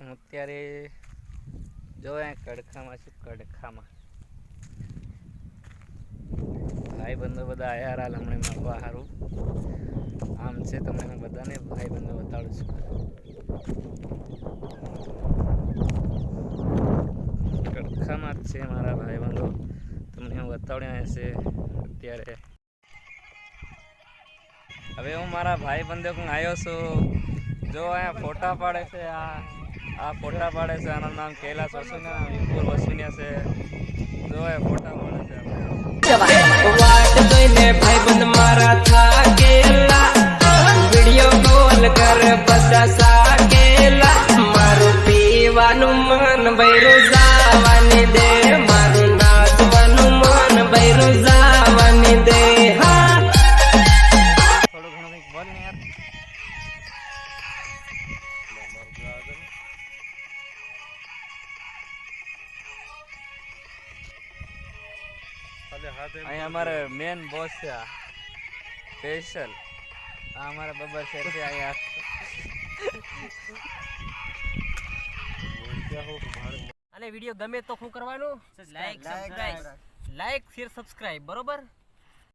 હું અત્યારે જો અહીંયા કડખામાં છું, કડખામાં. ભાઈ બંધો આયા હાલ હમણાં મળવા સારું આમ છે તમને હું બધાને ભાઈ બંધો બતાડું છું. કડખામાં જ છે મારા ભાઈ બંધો તમને હું બતાવ્યા હશે અત્યારે. હવે હું મારા ભાઈ બંધો આવ્યો છું. જો અહીંયા ફોટા પાડે છે આ. આ ફોટા પાડે છે, આનું નામ કૈલાસ વસુનિયા વિપુલ વસુનિયા છે. જો ફોટા પાડે છે ભાઈબંધ મારા થાકેલા. વિડિયો કોલ કર બધા સાકેલા મારું પીવાનું મન બૈરું અહીંયા અમારે મેન બોસ છે આ. સ્પેશિયલ આ અમારા બબર શેર છે અહીંયા. અને વીડિયો ગમે તો શું કરવાનું? Like subscribe like share subscribe બરોબર?